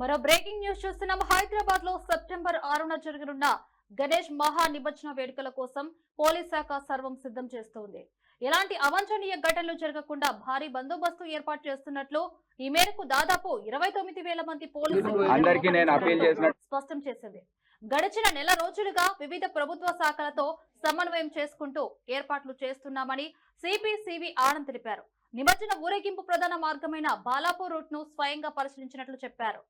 మరో breaking news చూస్తున్నాం. హైదరాబాద్లో సెప్టెంబర్ ఆరున జరగనున్న గణేష్ మహా నిమజ్జన వేడుకల కోసం పోలీస్ శాఖ సర్వం సిద్ధం చేస్తోంది. ఎలాంటి అవాంఛనీయ ఘటనలు జరగకుండా భారీ బందోబస్తు ఏర్పాటు చేస్తున్నట్లు ఈ మేరకు దాదాపు ఇరవై తొమ్మిది వేల మంది పోలీసులు స్పష్టం చేసింది. గడిచిన నెల రోజులుగా వివిధ ప్రభుత్వ శాఖలతో సమన్వయం చేసుకుంటూ ఏర్పాట్లు చేస్తున్నామని సిపిసివి ఆనంద్ తెలిపారు. నిమజ్జన ఊరేగింపు ప్రధాన మార్గమైన బాలాపూర్ రూట్ను స్వయంగా పరిశీలించినట్లు చెప్పారు.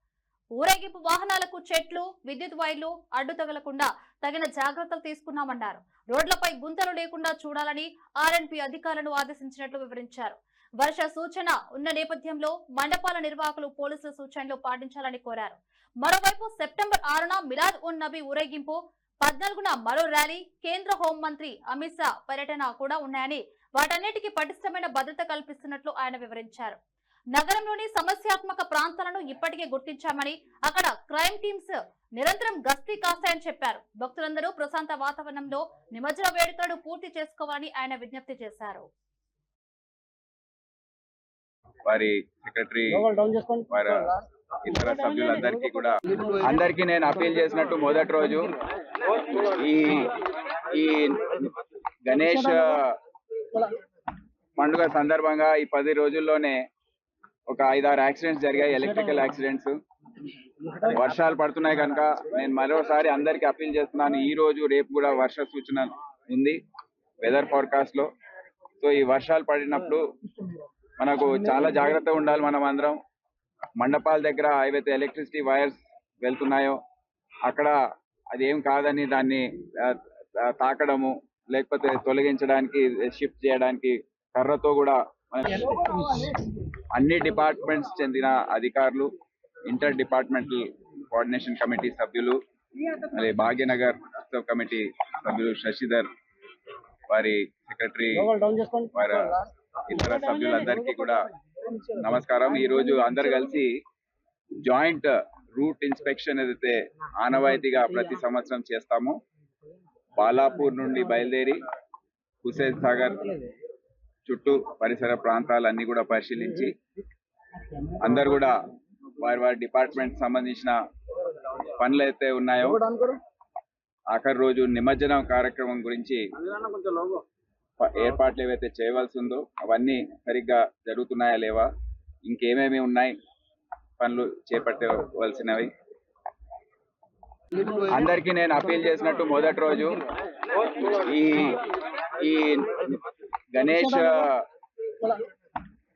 ఊరేగింపు వాహనాలకు చెట్లు విద్యుత్ వైర్లు అడ్డు తగలకుండా తగిన జాగ్రత్తలు తీసుకున్నామన్నారు. రోడ్లపై గుంతలు లేకుండా చూడాలని ఆర్ఎన్పి అధికారులను ఆదేశించినట్లు వివరించారు. వర్ష సూచన ఉన్న నేపథ్యంలో మండపాల నిర్వాహకులు పోలీసుల సూచనలు పాటించాలని కోరారు. మరోవైపు సెప్టెంబర్ ఆరున మిలాద్ ఉన్ నబీ ఊరేగింపు పద్నాలుగున మరో ర్యాలీ కేంద్ర హోంమంత్రి అమిత్ షా పర్యటన కూడా ఉన్నాయని వాటన్నిటికీ పటిష్టమైన భద్రత కల్పిస్తున్నట్లు ఆయన వివరించారు. నగరంలోని సమస్యాత్మక ప్రాంతాలను ఇప్పటికే గుర్తించామని అక్కడ క్రైమ్ టీమ్స్ నిరంతరం గస్తీ కాస్తాయని చెప్పారు. భక్తులందరూ ప్రశాంత వాతావరణంలో నిమజ్జన వేడుకలను పూర్తి చేసుకోవాలని ఆయన విజ్ఞప్తి చేశారు. వారి సెక్రటరీ ఇతర సభ్యులందరికీ కూడా అందరికీ నేను అప్పీల్ చేసినట్టు మొదటి రోజు ఈ ఈ గణేష్ పండుగ సందర్భంగా ఈ పది రోజుల్లోనే ఒక ఐదారు యాక్సిడెంట్స్ జరిగాయి ఎలక్ట్రికల్ యాక్సిడెంట్స్ వర్షాలు పడుతున్నాయి కనుక నేను మరోసారి అందరికీ అప్పీల్ చేస్తున్నాను. ఈ రోజు రేపు కూడా వర్ష సూచన ఉంది వెదర్ ఫోర్కాస్ట్లో. సో ఈ వర్షాలు పడినప్పుడు మనకు చాలా జాగ్రత్తగా ఉండాలి మనం అందరం. మండపాల దగ్గర ఏవైతే ఎలక్ట్రిసిటీ వైర్స్ వెళ్తున్నాయో అక్కడ అది ఏం కాదని దాన్ని తాకడము లేకపోతే తొలగించడానికి షిఫ్ట్ చేయడానికి కర్రతో కూడా మన- అన్ని డిపార్ట్మెంట్స్ చెందిన అధికారులు ఇంటర్ డిపార్ట్మెంటల్ కోఆర్డినేషన్ కమిటీ సభ్యులు మరి భాగ్యనగర్ ఉత్సవ్ కమిటీ సభ్యులు శశిధర్ వారి సెక్రటరీ వారి ఇతర సభ్యులందరికీ కూడా నమస్కారం. ఈ రోజు అందరు కలిసి జాయింట్ రూట్ ఇన్స్పెక్షన్ ఏదైతే ఆనవాయితీగా ప్రతి సంవత్సరం చేస్తామో బాలాపూర్ నుండి బయలుదేరి హుసేన్ సాగర్ చుట్టూ పరిసర ప్రాంతాలన్నీ కూడా పరిశీలించి అందరు కూడా వారి వారి డిపార్ట్మెంట్ సంబంధించిన పనులు అయితే ఉన్నాయో ఆఖరి రోజు నిమజ్జనం కార్యక్రమం గురించి ఏర్పాట్లు ఏవైతే చేయవలసి ఉందో అవన్నీ సరిగ్గా జరుగుతున్నాయా లేవా ఇంకేమేమి ఉన్నాయి పనులు చేపట్టవలసినవి? అందరికీ నేను అప్పీల్ చేసినట్టు మొదటి రోజు ఈ ఈ గణేష్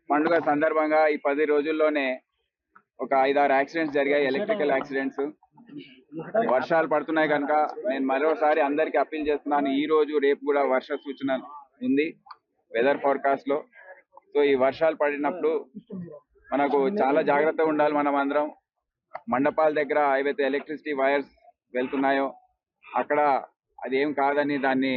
పండుగ సందర్భంగా ఈ పది రోజుల్లోనే ఒక ఐదారు యాక్సిడెంట్స్ జరిగాయి ఎలక్ట్రికల్ యాక్సిడెంట్స్. వర్షాలు పడుతున్నాయి కనుక నేను మరోసారి అందరికీ అప్పీల్ చేస్తున్నాను ఈ రోజు రేపు కూడా వర్ష సూచన ఉంది వెదర్ ఫోర్కాస్ట్లో సో ఈ వర్షాలు పడినప్పుడు మనకు చాలా జాగ్రత్తగా ఉండాలి మనం అందరం. మండపాల దగ్గర ఏవైతే ఎలక్ట్రిసిటీ వైర్స్ వెళ్తున్నాయో అక్కడ అది ఏం కాదని దాన్ని